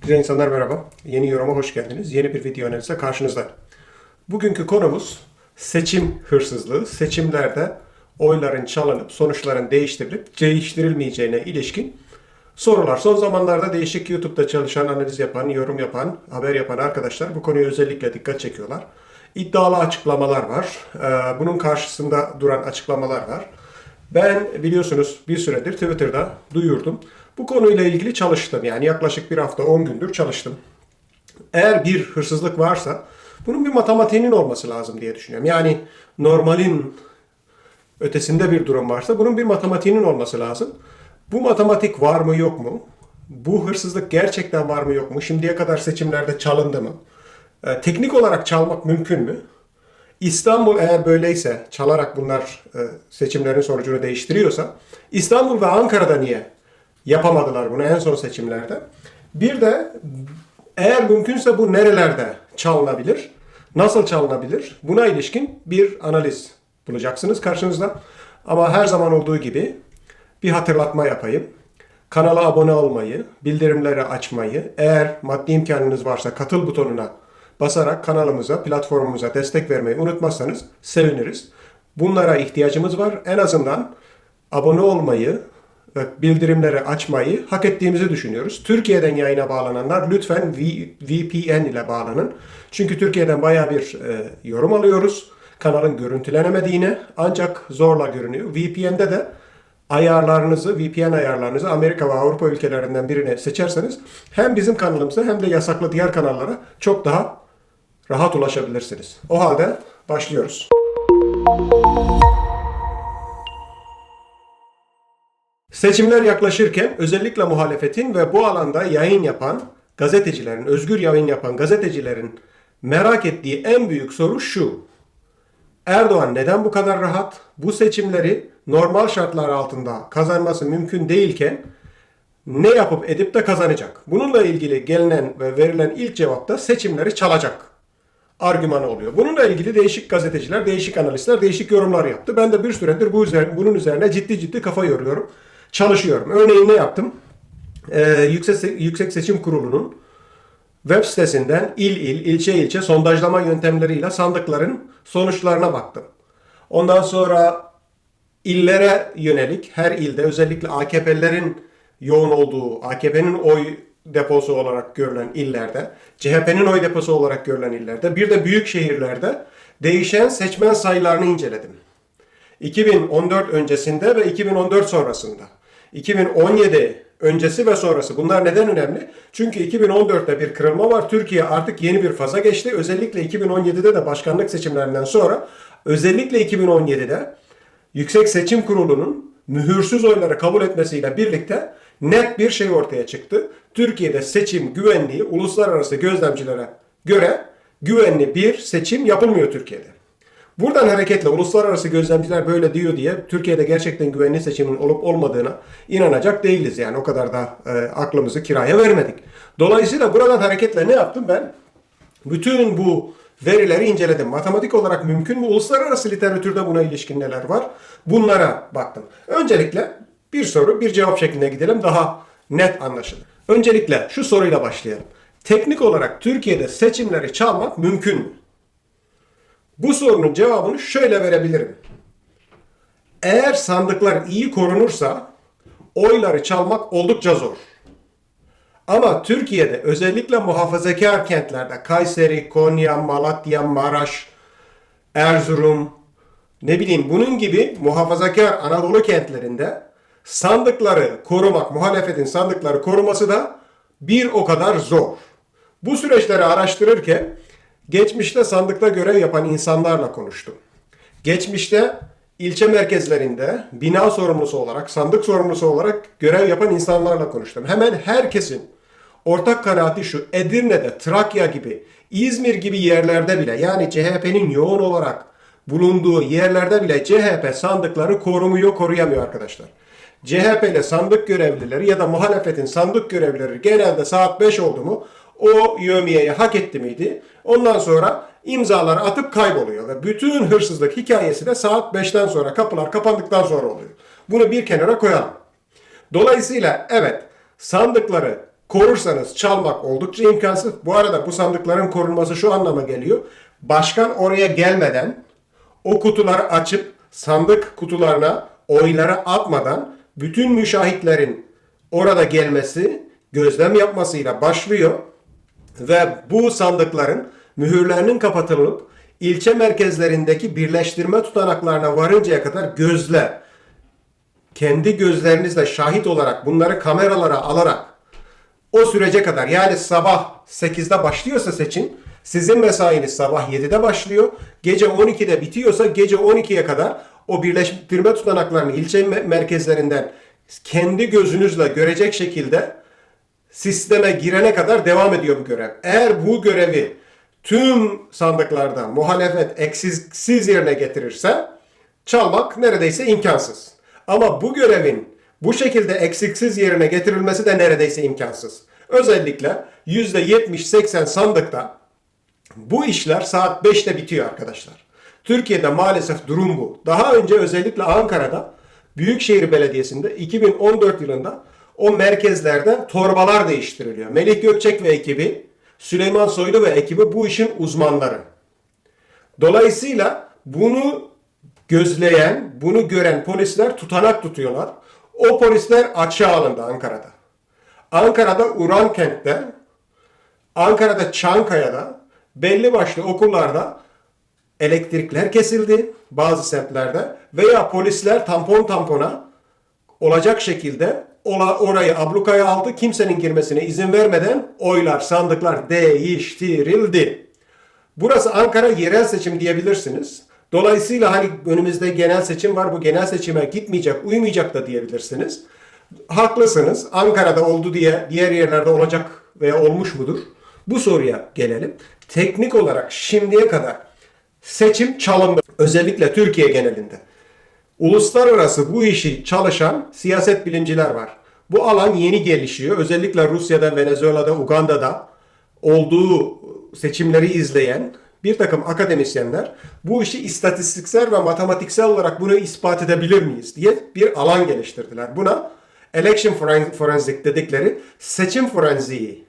Güzel insanlar merhaba. Yeni yoruma hoş geldiniz. Yeni bir video analize karşınızda. Bugünkü konumuz seçim hırsızlığı. Seçimlerde oyların çalınıp sonuçların değiştirilip değiştirilmeyeceğine ilişkin sorular. Son zamanlarda değişik YouTube'da çalışan, analiz yapan, yorum yapan, haber yapan arkadaşlar bu konuya özellikle dikkat çekiyorlar. İddialı açıklamalar var. Ee, Bunun karşısında duran açıklamalar var. Ben biliyorsunuz bir süredir Twitter'da duyurdum. Bu konuyla ilgili çalıştım. Yani yaklaşık bir hafta 10 gündür çalıştım. Eğer bir hırsızlık varsa bunun bir matematiğinin olması lazım diye düşünüyorum. Yani normalin ötesinde bir durum varsa bunun bir matematiğinin olması lazım. Bu matematik var mı yok mu? Bu hırsızlık gerçekten var mı yok mu? Şimdiye kadar seçimlerde çalındı mı? Ee, teknik olarak çalmak mümkün mü? İstanbul eğer böyleyse, çalarak bunlar e, seçimlerin sonucunu değiştiriyorsa, İstanbul ve Ankara'da niye yapamadılar bunu en son seçimlerde? Bir de eğer mümkünse bu nerelerde çalınabilir? Nasıl çalınabilir? Buna ilişkin bir analiz bulacaksınız karşınızda. Ama her zaman olduğu gibi bir hatırlatma yapayım. Kanala abone olmayı, bildirimleri açmayı, eğer maddi imkanınız varsa katıl butonuna basarak kanalımıza, platformumuza destek vermeyi unutmazsanız seviniriz. Bunlara ihtiyacımız var. En azından abone olmayı ve bildirimleri açmayı hak ettiğimizi düşünüyoruz. Türkiye'den yayına bağlananlar lütfen VPN ile bağlanın. Çünkü Türkiye'den baya bir e, yorum alıyoruz. Kanalın görüntülenemediğini ancak zorla görünüyor. VPN'de de ayarlarınızı, VPN ayarlarınızı Amerika ve Avrupa ülkelerinden birini seçerseniz hem bizim kanalımıza hem de yasaklı diğer kanallara çok daha rahat ulaşabilirsiniz. O halde başlıyoruz. Seçimler yaklaşırken özellikle muhalefetin ve bu alanda yayın yapan gazetecilerin, özgür yayın yapan gazetecilerin merak ettiği en büyük soru şu. Erdoğan neden bu kadar rahat? Bu seçimleri normal şartlar altında kazanması mümkün değilken ne yapıp edip de kazanacak? Bununla ilgili gelinen ve verilen ilk cevapta seçimleri çalacak argümanı oluyor. Bununla ilgili değişik gazeteciler, değişik analistler değişik yorumlar yaptı. Ben de bir süredir bu üzerine, bunun üzerine ciddi ciddi kafa yoruyorum. Çalışıyorum. Örneğin ne yaptım? Ee, Yüksek, Yüksek Seçim Kurulu'nun web sitesinden il il, ilçe ilçe sondajlama yöntemleriyle sandıkların sonuçlarına baktım. Ondan sonra illere yönelik her ilde özellikle AKP'lerin yoğun olduğu, AKP'nin oy deposu olarak görülen illerde, CHP'nin oy deposu olarak görülen illerde, bir de büyük şehirlerde değişen seçmen sayılarını inceledim. 2014 öncesinde ve 2014 sonrasında. 2017 öncesi ve sonrası. Bunlar neden önemli? Çünkü 2014'te bir kırılma var. Türkiye artık yeni bir faza geçti. Özellikle 2017'de de başkanlık seçimlerinden sonra özellikle 2017'de Yüksek Seçim Kurulu'nun mühürsüz oyları kabul etmesiyle birlikte net bir şey ortaya çıktı. Türkiye'de seçim güvenliği uluslararası gözlemcilere göre güvenli bir seçim yapılmıyor Türkiye'de. Buradan hareketle uluslararası gözlemciler böyle diyor diye Türkiye'de gerçekten güvenli seçimin olup olmadığına inanacak değiliz. Yani o kadar da e, aklımızı kiraya vermedik. Dolayısıyla buradan hareketle ne yaptım ben? Bütün bu verileri inceledim. Matematik olarak mümkün mü? Uluslararası literatürde buna ilişkin neler var? Bunlara baktım. Öncelikle bir soru, bir cevap şeklinde gidelim daha net anlaşılır. Öncelikle şu soruyla başlayalım. Teknik olarak Türkiye'de seçimleri çalmak mümkün mü? Bu sorunun cevabını şöyle verebilirim. Eğer sandıklar iyi korunursa oyları çalmak oldukça zor. Ama Türkiye'de özellikle muhafazakar kentlerde Kayseri, Konya, Malatya, Maraş, Erzurum, ne bileyim bunun gibi muhafazakar Anadolu kentlerinde sandıkları korumak, muhalefetin sandıkları koruması da bir o kadar zor. Bu süreçleri araştırırken geçmişte sandıkta görev yapan insanlarla konuştum. Geçmişte ilçe merkezlerinde bina sorumlusu olarak, sandık sorumlusu olarak görev yapan insanlarla konuştum. Hemen herkesin ortak kanaati şu, Edirne'de, Trakya gibi, İzmir gibi yerlerde bile yani CHP'nin yoğun olarak bulunduğu yerlerde bile CHP sandıkları korumuyor, koruyamıyor arkadaşlar. CHP'li sandık görevlileri ya da muhalefetin sandık görevlileri genelde saat 5 oldu mu o yövmiyeyi hak etti miydi? Ondan sonra imzaları atıp kayboluyor ve bütün hırsızlık hikayesi de saat 5'ten sonra kapılar kapandıktan sonra oluyor. Bunu bir kenara koyalım. Dolayısıyla evet sandıkları korursanız çalmak oldukça imkansız. Bu arada bu sandıkların korunması şu anlama geliyor. Başkan oraya gelmeden o kutuları açıp sandık kutularına oyları atmadan bütün müşahitlerin orada gelmesi, gözlem yapmasıyla başlıyor ve bu sandıkların mühürlerinin kapatılıp ilçe merkezlerindeki birleştirme tutanaklarına varıncaya kadar gözle kendi gözlerinizle şahit olarak bunları kameralara alarak o sürece kadar yani sabah 8'de başlıyorsa seçim sizin mesainiz sabah 7'de başlıyor. Gece 12'de bitiyorsa gece 12'ye kadar o birleştirme tutanaklarını ilçe me- merkezlerinden kendi gözünüzle görecek şekilde sisteme girene kadar devam ediyor bu görev. Eğer bu görevi tüm sandıklarda muhalefet eksiksiz yerine getirirse çalmak neredeyse imkansız. Ama bu görevin bu şekilde eksiksiz yerine getirilmesi de neredeyse imkansız. Özellikle %70-80 sandıkta bu işler saat 5'te bitiyor arkadaşlar. Türkiye'de maalesef durum bu. Daha önce özellikle Ankara'da Büyükşehir Belediyesi'nde 2014 yılında o merkezlerde torbalar değiştiriliyor. Melih Gökçek ve ekibi, Süleyman Soylu ve ekibi bu işin uzmanları. Dolayısıyla bunu gözleyen, bunu gören polisler tutanak tutuyorlar. O polisler açığa alındı Ankara'da. Ankara'da Urankent'te, Ankara'da Çankaya'da, belli başlı okullarda elektrikler kesildi bazı semtlerde veya polisler tampon tampona olacak şekilde orayı ablukaya aldı. Kimsenin girmesine izin vermeden oylar, sandıklar değiştirildi. Burası Ankara yerel seçim diyebilirsiniz. Dolayısıyla hani önümüzde genel seçim var. Bu genel seçime gitmeyecek, uymayacak da diyebilirsiniz. Haklısınız. Ankara'da oldu diye diğer yerlerde olacak veya olmuş mudur? Bu soruya gelelim. Teknik olarak şimdiye kadar seçim çalındı. Özellikle Türkiye genelinde. Uluslararası bu işi çalışan siyaset bilimciler var. Bu alan yeni gelişiyor. Özellikle Rusya'da, Venezuela'da, Uganda'da olduğu seçimleri izleyen bir takım akademisyenler bu işi istatistiksel ve matematiksel olarak bunu ispat edebilir miyiz diye bir alan geliştirdiler. Buna election forensic dedikleri seçim forenziği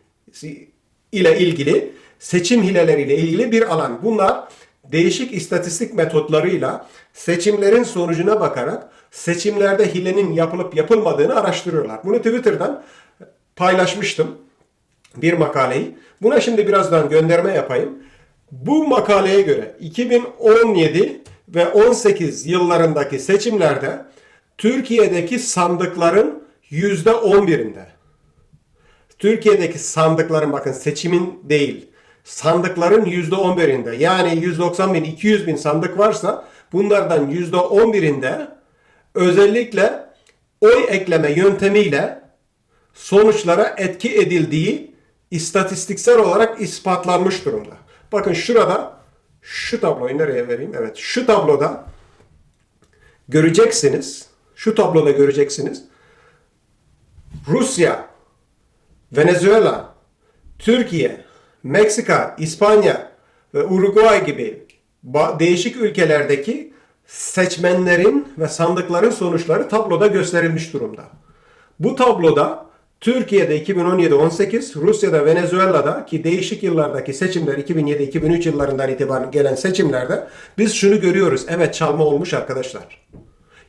ile ilgili seçim hileleriyle ilgili bir alan. Bunlar değişik istatistik metotlarıyla seçimlerin sonucuna bakarak seçimlerde hilenin yapılıp yapılmadığını araştırıyorlar. Bunu Twitter'dan paylaşmıştım bir makaleyi. Buna şimdi birazdan gönderme yapayım. Bu makaleye göre 2017 ve 18 yıllarındaki seçimlerde Türkiye'deki sandıkların %11'inde Türkiye'deki sandıkların bakın seçimin değil sandıkların %11'inde yani 190 bin 200 bin sandık varsa bunlardan %11'inde özellikle oy ekleme yöntemiyle sonuçlara etki edildiği istatistiksel olarak ispatlanmış durumda. Bakın şurada şu tabloyu nereye vereyim? Evet şu tabloda göreceksiniz. Şu tabloda göreceksiniz. Rusya, Venezuela, Türkiye, Meksika, İspanya ve Uruguay gibi değişik ülkelerdeki seçmenlerin ve sandıkların sonuçları tabloda gösterilmiş durumda. Bu tabloda Türkiye'de 2017-18, Rusya'da, Venezuela'da ki değişik yıllardaki seçimler 2007-2003 yıllarından itibaren gelen seçimlerde biz şunu görüyoruz. Evet çalma olmuş arkadaşlar.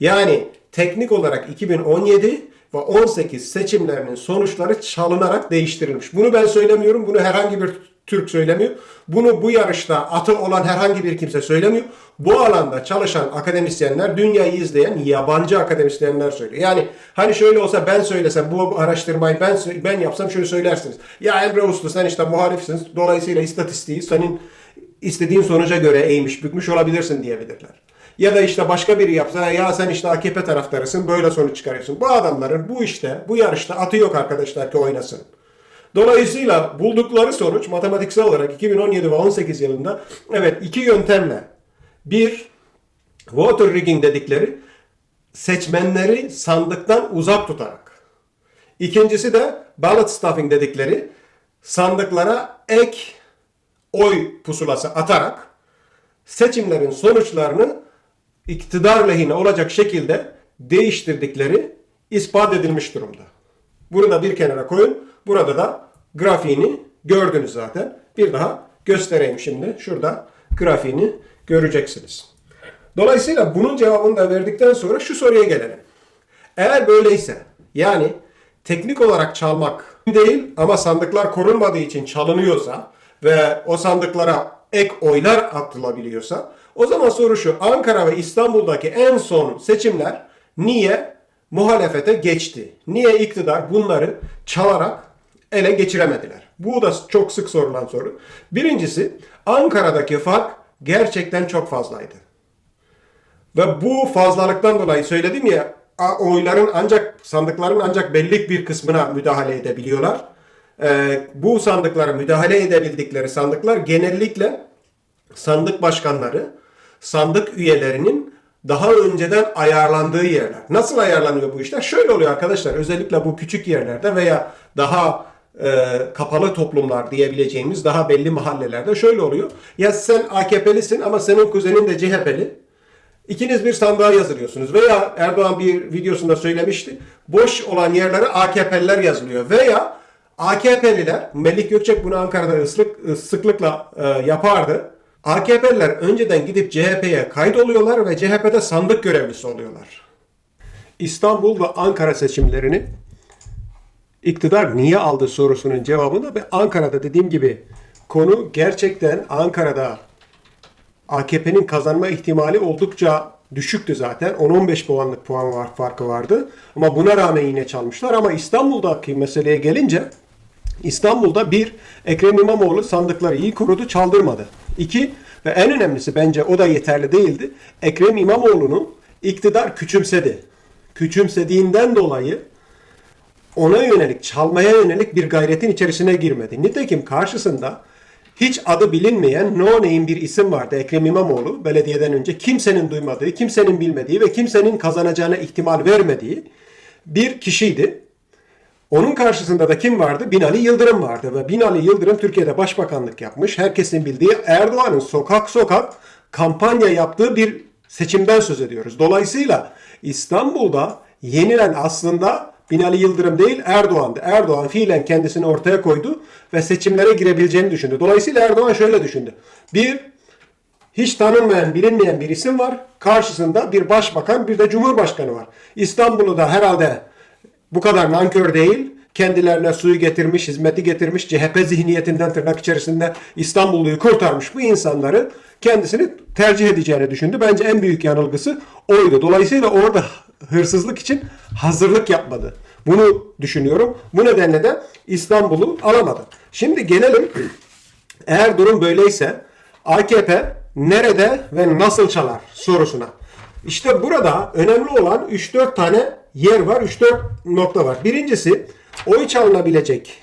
Yani teknik olarak 2017 ve 18 seçimlerinin sonuçları çalınarak değiştirilmiş. Bunu ben söylemiyorum. Bunu herhangi bir Türk söylemiyor. Bunu bu yarışta atı olan herhangi bir kimse söylemiyor. Bu alanda çalışan akademisyenler, dünyayı izleyen yabancı akademisyenler söylüyor. Yani hani şöyle olsa ben söylesem bu araştırmayı ben ben yapsam şöyle söylersiniz. Ya Emre Uslu sen işte muhalifsin. Dolayısıyla istatistiği senin istediğin sonuca göre eğmiş bükmüş olabilirsin diyebilirler. Ya da işte başka biri yapsa ya sen işte AKP taraftarısın böyle sonuç çıkarıyorsun. Bu adamların bu işte bu yarışta atı yok arkadaşlar ki oynasın. Dolayısıyla buldukları sonuç matematiksel olarak 2017 ve 18 yılında evet iki yöntemle bir voter rigging dedikleri seçmenleri sandıktan uzak tutarak. İkincisi de ballot stuffing dedikleri sandıklara ek oy pusulası atarak seçimlerin sonuçlarını iktidar lehine olacak şekilde değiştirdikleri ispat edilmiş durumda. Bunu da bir kenara koyun. Burada da grafiğini gördünüz zaten. Bir daha göstereyim şimdi. Şurada grafiğini göreceksiniz. Dolayısıyla bunun cevabını da verdikten sonra şu soruya gelelim. Eğer böyleyse yani teknik olarak çalmak değil ama sandıklar korunmadığı için çalınıyorsa ve o sandıklara ek oylar atılabiliyorsa o zaman soru şu Ankara ve İstanbul'daki en son seçimler niye muhalefete geçti? Niye iktidar bunları çalarak ele geçiremediler? Bu da çok sık sorulan soru. Birincisi Ankara'daki fark gerçekten çok fazlaydı. Ve bu fazlalıktan dolayı söyledim ya oyların ancak sandıkların ancak belli bir kısmına müdahale edebiliyorlar. Ee, bu sandıklara müdahale edebildikleri sandıklar genellikle sandık başkanları, sandık üyelerinin daha önceden ayarlandığı yerler. Nasıl ayarlanıyor bu işler? Şöyle oluyor arkadaşlar. Özellikle bu küçük yerlerde veya daha e, kapalı toplumlar diyebileceğimiz daha belli mahallelerde şöyle oluyor. Ya sen AKP'lisin ama senin kuzenin de CHP'li. İkiniz bir sandığa yazılıyorsunuz. Veya Erdoğan bir videosunda söylemişti. Boş olan yerlere AKP'liler yazılıyor. Veya AKP'liler, Melik Gökçek bunu Ankara'da ıslık, sıklıkla e, yapardı. AKP'liler önceden gidip CHP'ye kaydoluyorlar ve CHP'de sandık görevlisi oluyorlar. İstanbul ve Ankara seçimlerini iktidar niye aldı sorusunun cevabını ve Ankara'da dediğim gibi konu gerçekten Ankara'da AKP'nin kazanma ihtimali oldukça düşüktü zaten. 10-15 puanlık puan var, farkı vardı. Ama buna rağmen yine çalmışlar. Ama İstanbul'daki meseleye gelince İstanbul'da bir Ekrem İmamoğlu sandıkları iyi korudu, çaldırmadı. İki ve en önemlisi bence o da yeterli değildi. Ekrem İmamoğlu'nu iktidar küçümsedi. Küçümsediğinden dolayı ona yönelik, çalmaya yönelik bir gayretin içerisine girmedi. Nitekim karşısında hiç adı bilinmeyen no name bir isim vardı Ekrem İmamoğlu belediyeden önce. Kimsenin duymadığı, kimsenin bilmediği ve kimsenin kazanacağına ihtimal vermediği bir kişiydi. Onun karşısında da kim vardı? Binali Yıldırım vardı ve Binali Yıldırım Türkiye'de başbakanlık yapmış. Herkesin bildiği Erdoğan'ın sokak sokak kampanya yaptığı bir seçimden söz ediyoruz. Dolayısıyla İstanbul'da yenilen aslında Binali Yıldırım değil Erdoğan'dı. Erdoğan fiilen kendisini ortaya koydu ve seçimlere girebileceğini düşündü. Dolayısıyla Erdoğan şöyle düşündü. Bir, hiç tanınmayan, bilinmeyen bir isim var. Karşısında bir başbakan, bir de cumhurbaşkanı var. İstanbul'u da herhalde bu kadar nankör değil. Kendilerine suyu getirmiş, hizmeti getirmiş, CHP zihniyetinden tırnak içerisinde İstanbulluyu kurtarmış bu insanları kendisini tercih edeceğini düşündü. Bence en büyük yanılgısı oydu. Dolayısıyla orada hırsızlık için hazırlık yapmadı. Bunu düşünüyorum. Bu nedenle de İstanbul'u alamadı. Şimdi gelelim eğer durum böyleyse AKP nerede ve nasıl çalar sorusuna. İşte burada önemli olan 3-4 tane yer var, 3-4 nokta var. Birincisi oy çalınabilecek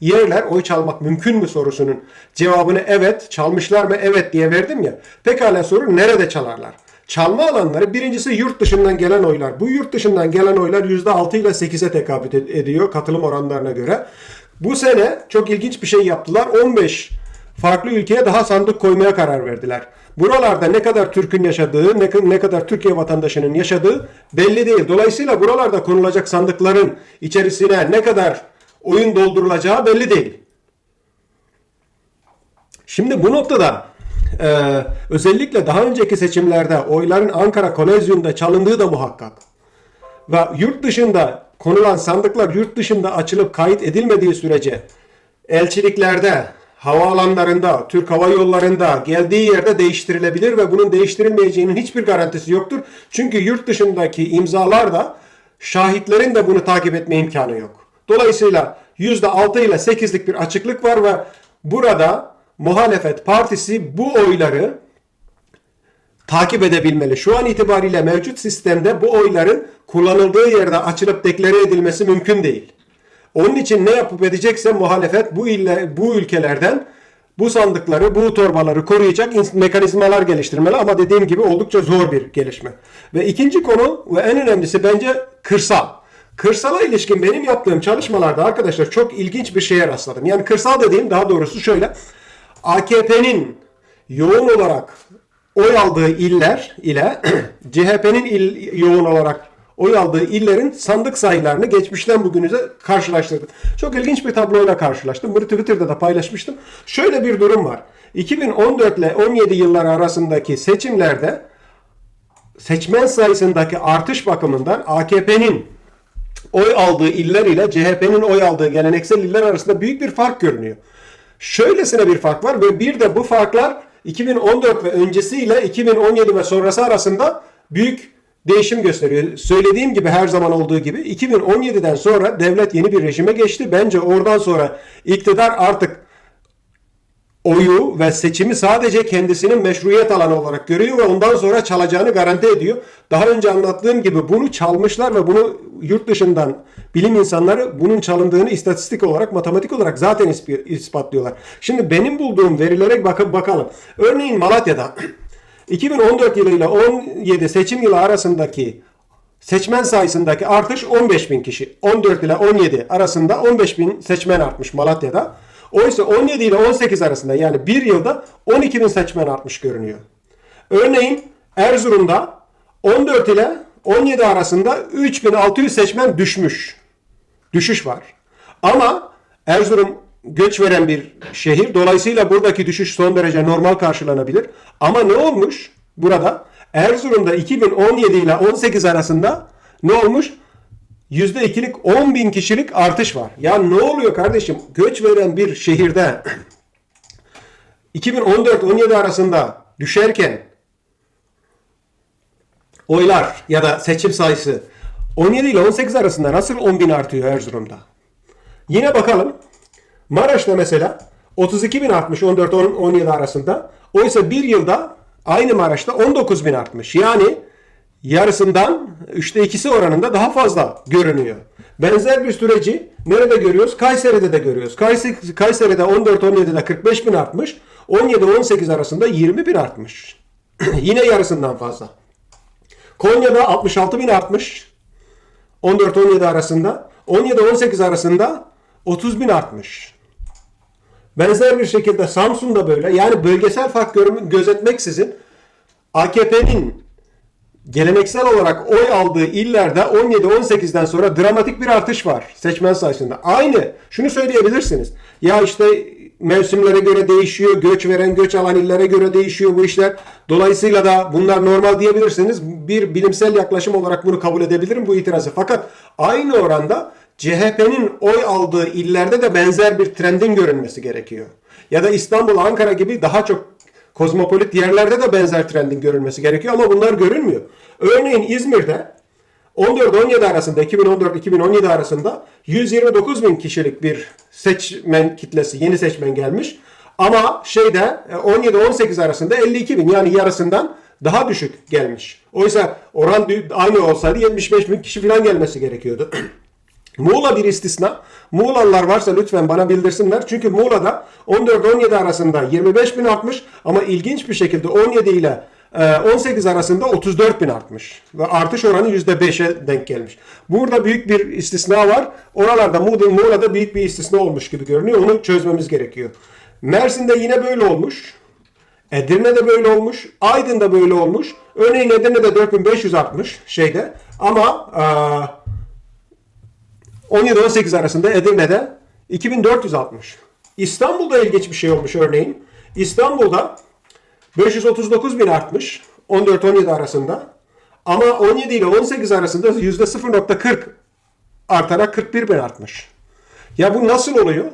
yerler, oy çalmak mümkün mü sorusunun cevabını evet, çalmışlar mı evet diye verdim ya. Pekala soru nerede çalarlar? Çalma alanları birincisi yurt dışından gelen oylar. Bu yurt dışından gelen oylar %6 ile 8'e tekabül ediyor katılım oranlarına göre. Bu sene çok ilginç bir şey yaptılar. 15 farklı ülkeye daha sandık koymaya karar verdiler. Buralarda ne kadar Türk'ün yaşadığı, ne, ne kadar Türkiye vatandaşının yaşadığı belli değil. Dolayısıyla buralarda konulacak sandıkların içerisine ne kadar oyun doldurulacağı belli değil. Şimdi bu noktada e, özellikle daha önceki seçimlerde oyların Ankara Kolezyum'da çalındığı da muhakkak. Ve yurt dışında konulan sandıklar yurt dışında açılıp kayıt edilmediği sürece elçiliklerde, havaalanlarında, Türk Hava Yolları'nda geldiği yerde değiştirilebilir ve bunun değiştirilmeyeceğinin hiçbir garantisi yoktur. Çünkü yurt dışındaki imzalar da şahitlerin de bunu takip etme imkanı yok. Dolayısıyla %6 ile 8'lik bir açıklık var ve burada muhalefet partisi bu oyları takip edebilmeli. Şu an itibariyle mevcut sistemde bu oyların kullanıldığı yerde açılıp deklare edilmesi mümkün değil. Onun için ne yapıp edecekse muhalefet bu ille bu ülkelerden bu sandıkları, bu torbaları koruyacak mekanizmalar geliştirmeli ama dediğim gibi oldukça zor bir gelişme. Ve ikinci konu ve en önemlisi bence kırsal. Kırsala ilişkin benim yaptığım çalışmalarda arkadaşlar çok ilginç bir şeye rastladım. Yani kırsal dediğim daha doğrusu şöyle. AKP'nin yoğun olarak oy aldığı iller ile CHP'nin il, yoğun olarak oy aldığı illerin sandık sayılarını geçmişten bugünüze karşılaştırdık. Çok ilginç bir tabloyla karşılaştım. Bunu Twitter'da da paylaşmıştım. Şöyle bir durum var. 2014 ile 17 yılları arasındaki seçimlerde seçmen sayısındaki artış bakımından AKP'nin oy aldığı iller ile CHP'nin oy aldığı geleneksel iller arasında büyük bir fark görünüyor. Şöylesine bir fark var ve bir de bu farklar 2014 ve öncesiyle 2017 ve sonrası arasında büyük değişim gösteriyor. Söylediğim gibi her zaman olduğu gibi 2017'den sonra devlet yeni bir rejime geçti. Bence oradan sonra iktidar artık oyu ve seçimi sadece kendisinin meşruiyet alanı olarak görüyor ve ondan sonra çalacağını garanti ediyor. Daha önce anlattığım gibi bunu çalmışlar ve bunu yurt dışından bilim insanları bunun çalındığını istatistik olarak, matematik olarak zaten isp- ispatlıyorlar. Şimdi benim bulduğum verilere bakın bakalım. Örneğin Malatya'da 2014 yılı ile 17 seçim yılı arasındaki seçmen sayısındaki artış 15 bin kişi. 14 ile 17 arasında 15 bin seçmen artmış Malatya'da. Oysa 17 ile 18 arasında yani bir yılda 12 bin seçmen artmış görünüyor. Örneğin Erzurum'da 14 ile 17 arasında 3600 seçmen düşmüş. Düşüş var. Ama Erzurum göç veren bir şehir. Dolayısıyla buradaki düşüş son derece normal karşılanabilir. Ama ne olmuş burada? Erzurum'da 2017 ile 18 arasında ne olmuş? %2'lik 10 bin kişilik artış var. Ya ne oluyor kardeşim? Göç veren bir şehirde 2014-17 arasında düşerken oylar ya da seçim sayısı 17 ile 18 arasında nasıl 10 bin artıyor Erzurum'da? Yine bakalım. Maraş'ta mesela 32 bin artmış 14-17 arasında. Oysa bir yılda aynı Maraş'ta 19 bin artmış. Yani yarısından üçte ikisi oranında daha fazla görünüyor. Benzer bir süreci nerede görüyoruz? Kayseri'de de görüyoruz. Kayseri, Kayseri'de 14-17'de 45 bin artmış. 17-18 arasında 20 bin artmış. Yine yarısından fazla. Konya'da 66 bin artmış. 14-17 arasında. 17-18 arasında 30 bin artmış. Benzer bir şekilde Samsun'da böyle. Yani bölgesel fark görüm- gözetmeksizin AKP'nin geleneksel olarak oy aldığı illerde 17-18'den sonra dramatik bir artış var seçmen sayısında. Aynı şunu söyleyebilirsiniz. Ya işte mevsimlere göre değişiyor, göç veren, göç alan illere göre değişiyor bu işler. Dolayısıyla da bunlar normal diyebilirsiniz. Bir bilimsel yaklaşım olarak bunu kabul edebilirim bu itirazı. Fakat aynı oranda CHP'nin oy aldığı illerde de benzer bir trendin görünmesi gerekiyor. Ya da İstanbul, Ankara gibi daha çok kozmopolit yerlerde de benzer trendin görülmesi gerekiyor ama bunlar görünmüyor. Örneğin İzmir'de 14-17 arasında 2014-2017 arasında 129 bin kişilik bir seçmen kitlesi yeni seçmen gelmiş. Ama şeyde 17-18 arasında 52 bin yani yarısından daha düşük gelmiş. Oysa oran aynı olsaydı 75 bin kişi falan gelmesi gerekiyordu. Muğla bir istisna. Muğlalılar varsa lütfen bana bildirsinler. Çünkü Muğla'da 14-17 arasında 25 bin artmış ama ilginç bir şekilde 17 ile e, 18 arasında 34 bin artmış. Ve artış oranı %5'e denk gelmiş. Burada büyük bir istisna var. Oralarda Muğla, Muğla'da büyük bir istisna olmuş gibi görünüyor. Onu çözmemiz gerekiyor. Mersin'de yine böyle olmuş. Edirne'de böyle olmuş. Aydın'da böyle olmuş. Örneğin Edirne'de 4500 artmış şeyde. Ama e, 17-18 arasında Edirne'de 2460. İstanbul'da ilginç bir şey olmuş örneğin. İstanbul'da 539 bin artmış 14-17 arasında. Ama 17 ile 18 arasında %0.40 artarak 41 bin artmış. Ya bu nasıl oluyor?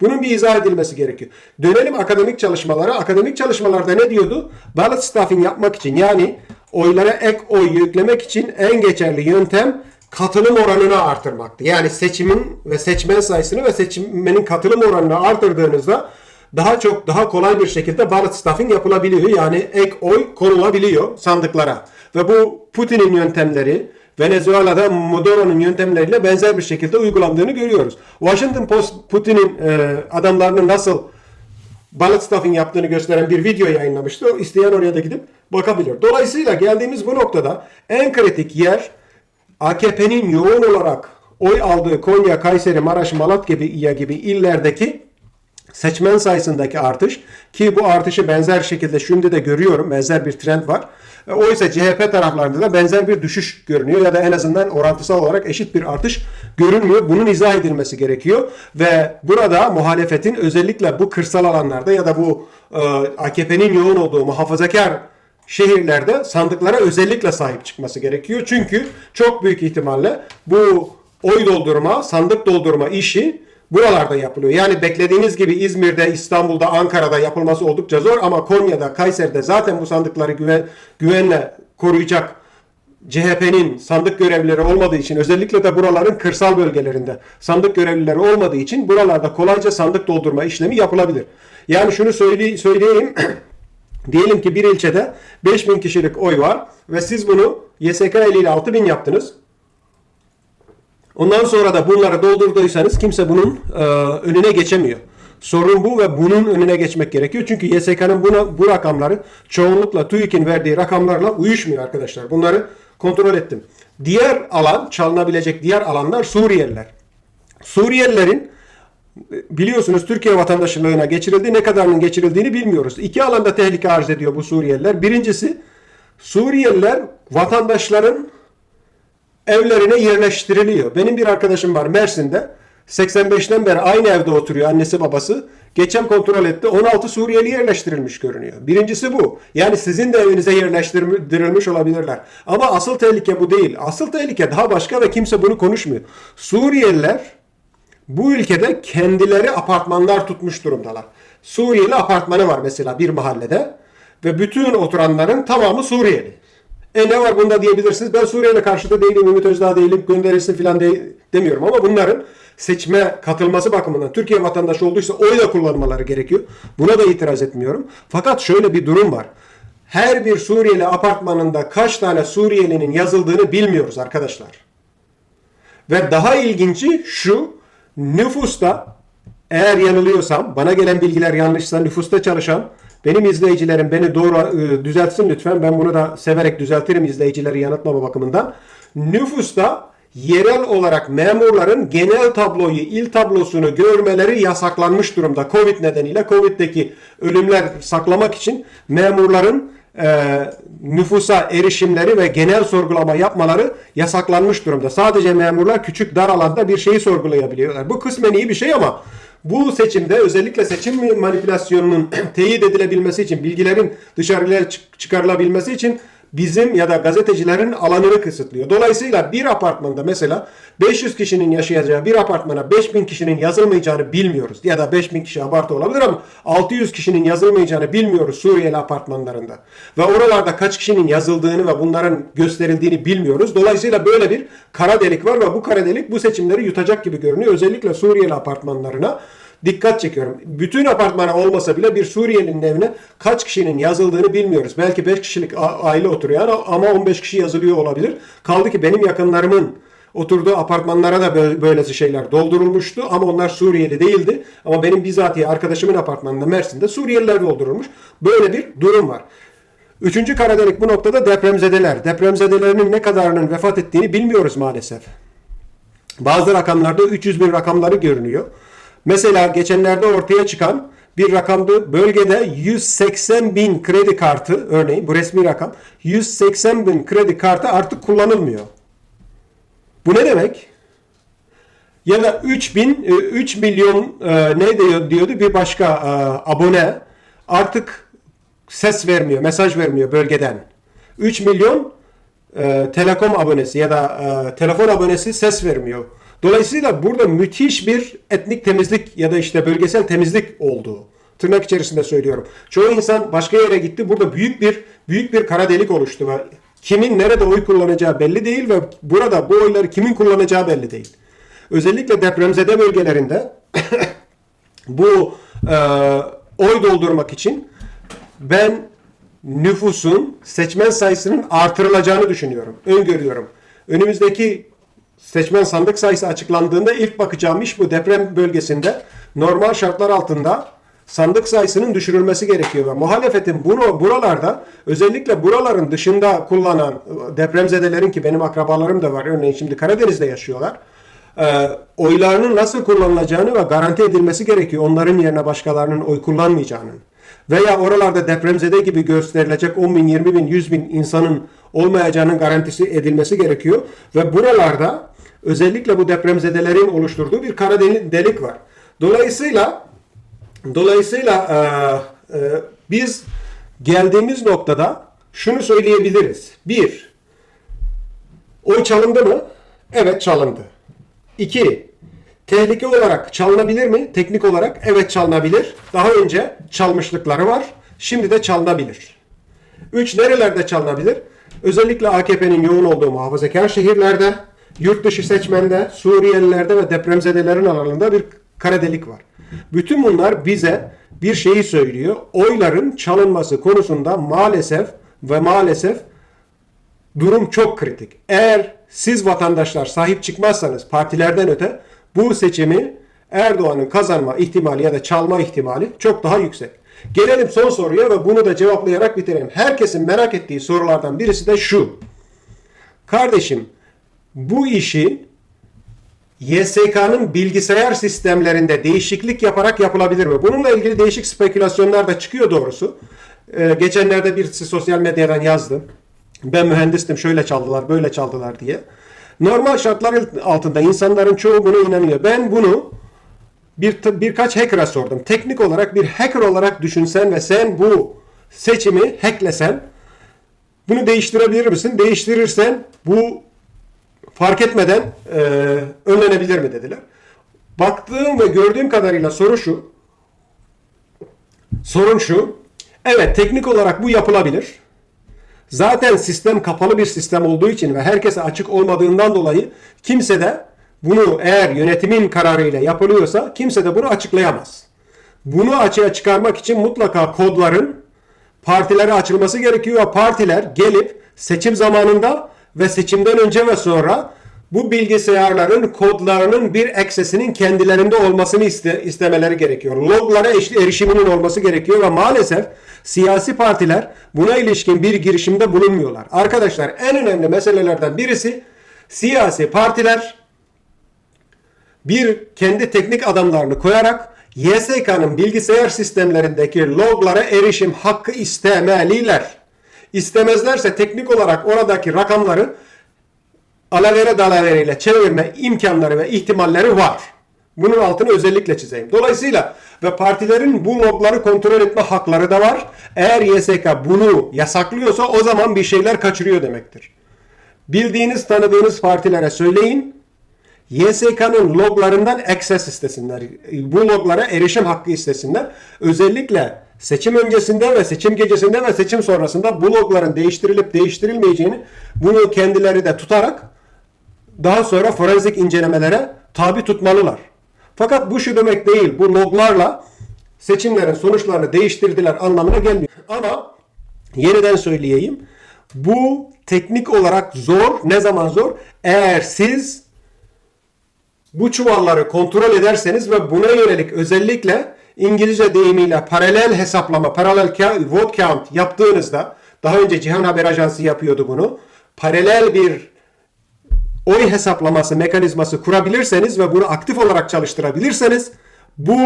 Bunun bir izah edilmesi gerekiyor. Dönelim akademik çalışmalara. Akademik çalışmalarda ne diyordu? Ballot stuffing yapmak için yani oylara ek oy yüklemek için en geçerli yöntem katılım oranını artırmaktı. Yani seçimin ve seçmen sayısını ve seçmenin katılım oranını artırdığınızda daha çok daha kolay bir şekilde ballot stuffing yapılabiliyor. Yani ek oy konulabiliyor sandıklara. Ve bu Putin'in yöntemleri, Venezuela'da Maduro'nun yöntemleriyle benzer bir şekilde uygulandığını görüyoruz. Washington Post Putin'in e, adamlarının nasıl ballot stuffing yaptığını gösteren bir video yayınlamıştı. İsteyen oraya da gidip bakabilir. Dolayısıyla geldiğimiz bu noktada en kritik yer AKP'nin yoğun olarak oy aldığı Konya, Kayseri, Maraş, Malatya gibi, gibi illerdeki seçmen sayısındaki artış ki bu artışı benzer şekilde şimdi de görüyorum. Benzer bir trend var. E, Oysa CHP taraflarında da benzer bir düşüş görünüyor ya da en azından orantısal olarak eşit bir artış görünmüyor. Bunun izah edilmesi gerekiyor ve burada muhalefetin özellikle bu kırsal alanlarda ya da bu e, AKP'nin yoğun olduğu muhafazakar şehirlerde sandıklara özellikle sahip çıkması gerekiyor. Çünkü çok büyük ihtimalle bu oy doldurma, sandık doldurma işi buralarda yapılıyor. Yani beklediğiniz gibi İzmir'de, İstanbul'da, Ankara'da yapılması oldukça zor ama Konya'da, Kayseri'de zaten bu sandıkları güven, güvenle koruyacak CHP'nin sandık görevlileri olmadığı için özellikle de buraların kırsal bölgelerinde sandık görevlileri olmadığı için buralarda kolayca sandık doldurma işlemi yapılabilir. Yani şunu söyle, söyleyeyim. Diyelim ki bir ilçede 5000 kişilik oy var ve siz bunu YSK eliyle 6000 yaptınız. Ondan sonra da bunları doldurduysanız kimse bunun e, önüne geçemiyor. Sorun bu ve bunun önüne geçmek gerekiyor. Çünkü YSK'nın buna, bu rakamları çoğunlukla TÜİK'in verdiği rakamlarla uyuşmuyor arkadaşlar. Bunları kontrol ettim. Diğer alan, çalınabilecek diğer alanlar Suriyeliler. Suriyelilerin biliyorsunuz Türkiye vatandaşlığına geçirildi. Ne kadarının geçirildiğini bilmiyoruz. İki alanda tehlike arz ediyor bu Suriyeliler. Birincisi Suriyeliler vatandaşların evlerine yerleştiriliyor. Benim bir arkadaşım var Mersin'de. 85'ten beri aynı evde oturuyor annesi babası. Geçen kontrol etti. 16 Suriyeli yerleştirilmiş görünüyor. Birincisi bu. Yani sizin de evinize yerleştirilmiş olabilirler. Ama asıl tehlike bu değil. Asıl tehlike daha başka ve kimse bunu konuşmuyor. Suriyeliler bu ülkede kendileri apartmanlar tutmuş durumdalar. Suriyeli apartmanı var mesela bir mahallede ve bütün oturanların tamamı Suriyeli. E ne var bunda diyebilirsiniz. Ben Suriye'yle karşıda değilim, Ümit Özdağ değilim, gönderilsin filan de, demiyorum. Ama bunların seçme katılması bakımından Türkiye vatandaşı olduysa oy da kullanmaları gerekiyor. Buna da itiraz etmiyorum. Fakat şöyle bir durum var. Her bir Suriyeli apartmanında kaç tane Suriyelinin yazıldığını bilmiyoruz arkadaşlar. Ve daha ilginci şu, nüfusta eğer yanılıyorsam, bana gelen bilgiler yanlışsa nüfusta çalışan benim izleyicilerim beni doğru e, düzeltsin lütfen. Ben bunu da severek düzeltirim izleyicileri yanıltmama bakımından. Nüfusta yerel olarak memurların genel tabloyu, il tablosunu görmeleri yasaklanmış durumda. Covid nedeniyle Covid'deki ölümler saklamak için memurların e, nüfusa erişimleri ve genel sorgulama yapmaları yasaklanmış durumda. Sadece memurlar küçük dar alanda bir şeyi sorgulayabiliyorlar. Bu kısmen iyi bir şey ama bu seçimde özellikle seçim manipülasyonunun teyit edilebilmesi için, bilgilerin dışarıya çıkarılabilmesi için bizim ya da gazetecilerin alanını kısıtlıyor. Dolayısıyla bir apartmanda mesela 500 kişinin yaşayacağı bir apartmana 5000 kişinin yazılmayacağını bilmiyoruz. Ya da 5000 kişi abartı olabilir ama 600 kişinin yazılmayacağını bilmiyoruz Suriyeli apartmanlarında. Ve oralarda kaç kişinin yazıldığını ve bunların gösterildiğini bilmiyoruz. Dolayısıyla böyle bir kara delik var ve bu kara delik bu seçimleri yutacak gibi görünüyor. Özellikle Suriyeli apartmanlarına dikkat çekiyorum. Bütün apartmana olmasa bile bir Suriyelinin evine kaç kişinin yazıldığını bilmiyoruz. Belki 5 kişilik aile oturuyor ama 15 kişi yazılıyor olabilir. Kaldı ki benim yakınlarımın oturduğu apartmanlara da böylesi şeyler doldurulmuştu ama onlar Suriyeli değildi. Ama benim bizatihi arkadaşımın apartmanında Mersin'de Suriyeliler doldurulmuş. Böyle bir durum var. Üçüncü kara delik bu noktada depremzedeler. Depremzedelerinin ne kadarının vefat ettiğini bilmiyoruz maalesef. Bazı rakamlarda 300 bin rakamları görünüyor. Mesela geçenlerde ortaya çıkan bir rakamdı. Bölgede 180 bin kredi kartı örneğin bu resmi rakam 180 bin kredi kartı artık kullanılmıyor. Bu ne demek? Ya da 3 bin 3 milyon e, ne diyor, diyordu bir başka e, abone artık ses vermiyor, mesaj vermiyor bölgeden. 3 milyon e, telekom abonesi ya da e, telefon abonesi ses vermiyor. Dolayısıyla burada müthiş bir etnik temizlik ya da işte bölgesel temizlik oldu. Tırnak içerisinde söylüyorum. Çoğu insan başka yere gitti. Burada büyük bir büyük bir kara delik oluştu ve kimin nerede oy kullanacağı belli değil ve burada bu oyları kimin kullanacağı belli değil. Özellikle depremzede bölgelerinde bu e, oy doldurmak için ben nüfusun seçmen sayısının artırılacağını düşünüyorum. Öngörüyorum. Önümüzdeki seçmen sandık sayısı açıklandığında ilk bakacağım iş bu deprem bölgesinde normal şartlar altında sandık sayısının düşürülmesi gerekiyor ve muhalefetin bunu buralarda özellikle buraların dışında kullanan depremzedelerin ki benim akrabalarım da var örneğin şimdi Karadeniz'de yaşıyorlar. e, oylarının nasıl kullanılacağını ve garanti edilmesi gerekiyor. Onların yerine başkalarının oy kullanmayacağının. Veya oralarda depremzede gibi gösterilecek 10 bin, 20 bin, 100 bin insanın olmayacağının garantisi edilmesi gerekiyor. Ve buralarda özellikle bu depremzedelerin oluşturduğu bir kara deli- delik var. Dolayısıyla Dolayısıyla e, e, biz geldiğimiz noktada şunu söyleyebiliriz. Bir, oy çalındı mı? Evet çalındı. İki, tehlike olarak çalınabilir mi? Teknik olarak evet çalınabilir. Daha önce çalmışlıkları var. Şimdi de çalınabilir. Üç, nerelerde çalınabilir? Özellikle AKP'nin yoğun olduğu muhafazakar şehirlerde, yurt dışı seçmende, Suriyelilerde ve depremzedelerin alanında bir kara delik var. Bütün bunlar bize bir şeyi söylüyor. Oyların çalınması konusunda maalesef ve maalesef durum çok kritik. Eğer siz vatandaşlar sahip çıkmazsanız partilerden öte bu seçimi Erdoğan'ın kazanma ihtimali ya da çalma ihtimali çok daha yüksek. Gelelim son soruya ve bunu da cevaplayarak bitirelim. Herkesin merak ettiği sorulardan birisi de şu. Kardeşim bu işi YSK'nın bilgisayar sistemlerinde değişiklik yaparak yapılabilir mi? Bununla ilgili değişik spekülasyonlar da çıkıyor doğrusu. Ee, geçenlerde birisi sosyal medyadan yazdı. Ben mühendistim şöyle çaldılar böyle çaldılar diye. Normal şartlar altında insanların çoğu buna inanıyor. Ben bunu bir birkaç hacker'a sordum. Teknik olarak bir hacker olarak düşünsen ve sen bu seçimi hacklesen bunu değiştirebilir misin? Değiştirirsen bu fark etmeden e, önlenebilir mi dediler. Baktığım ve gördüğüm kadarıyla soru şu. Sorun şu. Evet teknik olarak bu yapılabilir. Zaten sistem kapalı bir sistem olduğu için ve herkese açık olmadığından dolayı kimse de bunu eğer yönetimin kararıyla yapılıyorsa kimse de bunu açıklayamaz. Bunu açığa çıkarmak için mutlaka kodların partilere açılması gerekiyor partiler gelip seçim zamanında ve seçimden önce ve sonra bu bilgisayarların kodlarının bir aksesinin kendilerinde olmasını iste, istemeleri gerekiyor. Loglara erişiminin olması gerekiyor ve maalesef siyasi partiler buna ilişkin bir girişimde bulunmuyorlar. Arkadaşlar en önemli meselelerden birisi siyasi partiler bir kendi teknik adamlarını koyarak YSK'nın bilgisayar sistemlerindeki loglara erişim hakkı istemeliler. İstemezlerse teknik olarak oradaki rakamları alavere dalavereyle çevirme imkanları ve ihtimalleri var. Bunun altını özellikle çizeyim. Dolayısıyla ve partilerin bu logları kontrol etme hakları da var. Eğer YSK bunu yasaklıyorsa o zaman bir şeyler kaçırıyor demektir. Bildiğiniz, tanıdığınız partilere söyleyin. YSK'nın loglarından access istesinler. Bu loglara erişim hakkı istesinler. Özellikle seçim öncesinde ve seçim gecesinde ve seçim sonrasında bu logların değiştirilip değiştirilmeyeceğini bunu kendileri de tutarak daha sonra forenzik incelemelere tabi tutmalılar. Fakat bu şu demek değil. Bu loglarla seçimlerin sonuçlarını değiştirdiler anlamına gelmiyor. Ama yeniden söyleyeyim. Bu teknik olarak zor. Ne zaman zor? Eğer siz bu çuvalları kontrol ederseniz ve buna yönelik özellikle İngilizce deyimiyle paralel hesaplama, paralel vote count yaptığınızda daha önce Cihan Haber Ajansı yapıyordu bunu. Paralel bir oy hesaplaması mekanizması kurabilirseniz ve bunu aktif olarak çalıştırabilirseniz bu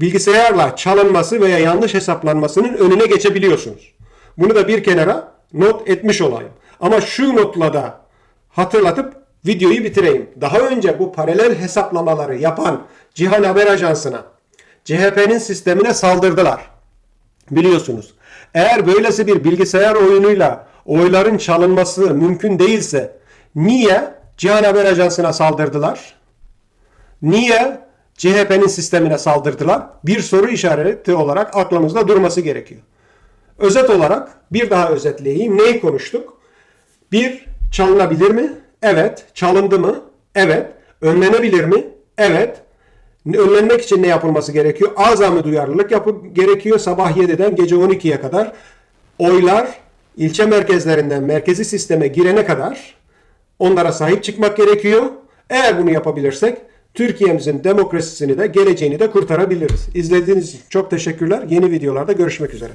bilgisayarla çalınması veya yanlış hesaplanmasının önüne geçebiliyorsunuz. Bunu da bir kenara not etmiş olayım. Ama şu notla da hatırlatıp videoyu bitireyim. Daha önce bu paralel hesaplamaları yapan Cihan Haber Ajansı'na CHP'nin sistemine saldırdılar. Biliyorsunuz. Eğer böylesi bir bilgisayar oyunuyla oyların çalınması mümkün değilse niye Cihan Haber Ajansı'na saldırdılar? Niye CHP'nin sistemine saldırdılar? Bir soru işareti olarak aklımızda durması gerekiyor. Özet olarak bir daha özetleyeyim. Neyi konuştuk? Bir, çalınabilir mi? Evet. Çalındı mı? Evet. Önlenebilir mi? Evet. Önlenmek için ne yapılması gerekiyor? Azami duyarlılık yapıp gerekiyor. Sabah 7'den gece 12'ye kadar oylar ilçe merkezlerinden merkezi sisteme girene kadar onlara sahip çıkmak gerekiyor. Eğer bunu yapabilirsek Türkiye'mizin demokrasisini de geleceğini de kurtarabiliriz. İzlediğiniz için çok teşekkürler. Yeni videolarda görüşmek üzere.